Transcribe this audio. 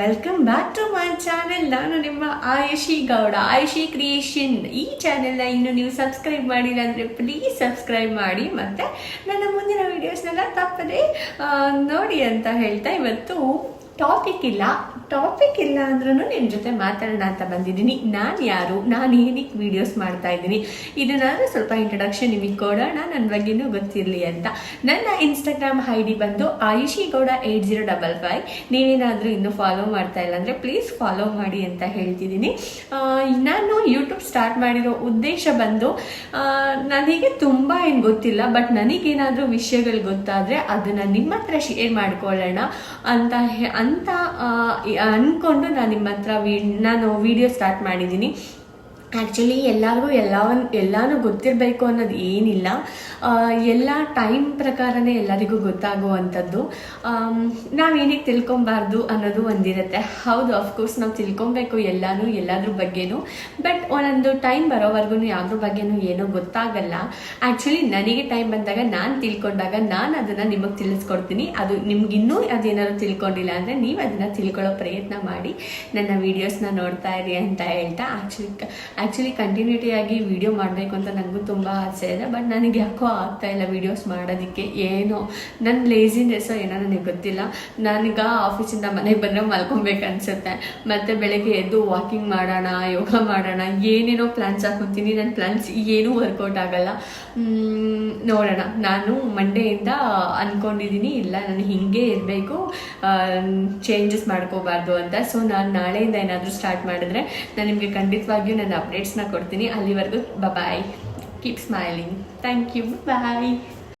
Welcome back to my channel ನಾನು ನಿಮ್ಮ ಆಯುಷಿ Gowda, ಆಯುಷಿ creation. ಈ ಚಾನೆಲ್ನ ಇನ್ನು ನೀವು ಸಬ್ಸ್ಕ್ರೈಬ್ ಮಾಡಿಲ್ಲ ಅಂದರೆ ಪ್ಲೀಸ್ ಸಬ್ಸ್ಕ್ರೈಬ್ ಮಾಡಿ. ಮತ್ತು ನನ್ನ ಮುಂದಿನ ವೀಡಿಯೋಸ್ನೆಲ್ಲ ತಪ್ಪದೆ ನೋಡಿ ಅಂತ ಹೇಳ್ತಾ ಇವತ್ತು ಟಾಪಿಕ್ ಇಲ್ಲ. ಟಾಪಿಕ್ ಇಲ್ಲ ಅಂದ್ರೂ ನಿಮ್ಮ ಜೊತೆ ಮಾತಾಡೋಣ ಅಂತ ಬಂದಿದ್ದೀನಿ. ನಾನು ಯಾರು? ನಾನು ಏನಕ್ಕೆ ವೀಡಿಯೋಸ್ ಮಾಡ್ತಾ ಇದ್ದೀನಿ. ಇದನ್ನಾದರೂ ಸ್ವಲ್ಪ ಇಂಟ್ರಡಕ್ಷನ್ ನಿಮಗೆ ಕೊಡೋಣ. ನನ್ನ ಬಗ್ಗೆನೂ ಗೊತ್ತಿರಲಿ ಅಂತ. ನನ್ನ ಇನ್ಸ್ಟಾಗ್ರಾಮ್ ಐ ಡಿ ಬಂದು Ayushi Gowda eight zero double five ನೀವೇನಾದರೂ ಇನ್ನೂ ಫಾಲೋ ಮಾಡ್ತಾ ಇಲ್ಲ ಅಂದರೆ ಪ್ಲೀಸ್ ಫಾಲೋ ಮಾಡಿ ಅಂತ ಹೇಳ್ತಿದ್ದೀನಿ. ನಾನು ಯೂಟ್ಯೂಬ್ ಸ್ಟಾರ್ಟ್ ಮಾಡಿರೋ ಉದ್ದೇಶ ಬಂದು ನನಗೆ ತುಂಬ ಏನು ಗೊತ್ತಿಲ್ಲ ಬಟ್ ನನಗೇನಾದರೂ ವಿಷಯಗಳು ಗೊತ್ತಾದರೆ ಅದನ್ನು ನಿಮ್ಮ ಹತ್ರ ಶೇರ್ ಮಾಡ್ಕೊಳ್ಳೋಣ ಅಂತ ಅಂತ ಅಂದ್ಕೊಂಡು ನಾನು ನಿಮ್ಮ ಹತ್ರ ವಿ ನಾನು ವಿಡಿಯೋ ಸ್ಟಾರ್ಟ್ ಮಾಡಿದ್ದೀನಿ. ಆ್ಯಕ್ಚುಲಿ ಎಲ್ಲರಿಗೂ ಎಲ್ಲವನ್, ಎಲ್ಲನೂ ಗೊತ್ತಿರಬೇಕು ಅನ್ನೋದು ಏನಿಲ್ಲ. ಎಲ್ಲ ಟೈಮ್ ಪ್ರಕಾರನೇ ಎಲ್ಲರಿಗೂ ಗೊತ್ತಾಗುವಂಥದ್ದು. ನಾವು ಏನಕ್ಕೆ ತಿಳ್ಕೊಬಾರ್ದು ಅನ್ನೋದು ಒಂದಿರುತ್ತೆ. ಹೌದು ಅಫ್ಕೋರ್ಸ್ ನಾವು ತಿಳ್ಕೊಬೇಕು ಎಲ್ಲನೂ, ಎಲ್ಲದ್ರ ಬಗ್ಗೆನೂ. ಬಟ್ ಒಂದೊಂದು ಟೈಮ್ ಬರೋವರೆಗೂ ಯಾವ್ದ್ರ ಬಗ್ಗೆನೂ ಏನೂ ಗೊತ್ತಾಗಲ್ಲ. ಆ್ಯಕ್ಚುಲಿ ನನಗೆ ಟೈಮ್ ಬಂದಾಗ ನಾನು ತಿಳ್ಕೊಂಡಾಗ ನಾನು ಅದನ್ನು ನಿಮಗೆ ತಿಳಿಸ್ಕೊಡ್ತೀನಿ. ಅದು ನಿಮ್ಗಿನ್ನೂ ಅದೇನಾದ್ರು ತಿಳ್ಕೊಂಡಿಲ್ಲ ಅಂದರೆ ನೀವು ಅದನ್ನು ತಿಳ್ಕೊಳ್ಳೋ ಪ್ರಯತ್ನ ಮಾಡಿ. ನನ್ನ ವೀಡಿಯೋಸ್ನ ನೋಡ್ತಾ ಇರಿ ಅಂತ ಹೇಳ್ತಾ ಆ್ಯಕ್ಚುಲಿ ಆ್ಯಕ್ಚುಲಿ ಕಂಟಿನ್ಯೂಟಿಯಾಗಿ ವಿಡಿಯೋ ಮಾಡಬೇಕು ಅಂತ ನನಗೂ ತುಂಬ ಆಸೆ ಇದೆ. ಬಟ್ ನನಗೆ ಯಾಕೋ ಆಗ್ತಾ ಇಲ್ಲ ವೀಡಿಯೋಸ್ ಮಾಡೋದಕ್ಕೆ. ಏನೋ? ನನ್ನ ಲೇಸಿನೆಸ್ಸೋ ಏನೋ ನನಗೆ ಗೊತ್ತಿಲ್ಲ. ನನಗೆ ಆಫೀಸಿಂದ ಮನೆಗೆ ಬಂದರೆ ಮಲ್ಕೊಬೇಕು ಅನಿಸುತ್ತೆ. ಮತ್ತು ಬೆಳಗ್ಗೆ ಎದ್ದು ವಾಕಿಂಗ್ ಮಾಡೋಣ, ಯೋಗ ಮಾಡೋಣ, ಏನೇನೋ ಪ್ಲ್ಯಾನ್ಸ್ ಹಾಕೊತೀನಿ ನನ್ನ ಪ್ಲ್ಯಾನ್ಸ್ ಏನೂ ವರ್ಕೌಟ್ ಆಗಲ್ಲ. ನೋಡೋಣ. ನಾನು ಮಂಡೆಯಿಂದ ಅಂದ್ಕೊಂಡಿದ್ದೀನಿ ಇಲ್ಲ, ನಾನು ಹಿಂಗೆ ಇರಬೇಕು. ಚೇಂಜಸ್ ಮಾಡ್ಕೋಬಾರ್ದು ಅಂತ. ಸೊ ನಾನು ನಾಳೆಯಿಂದ ಏನಾದರೂ ಸ್ಟಾರ್ಟ್ ಮಾಡಿದ್ರೆ, ನಾನು ನಿಮಗೆ ಖಂಡಿತವಾಗಿಯೂ ನನ್ನ ಅಪ್ಡೇಟ್ಸ್ನ ಕೊಡ್ತೀನಿ. ಅಲ್ಲಿವರೆಗೂ bye keep smiling thank you bye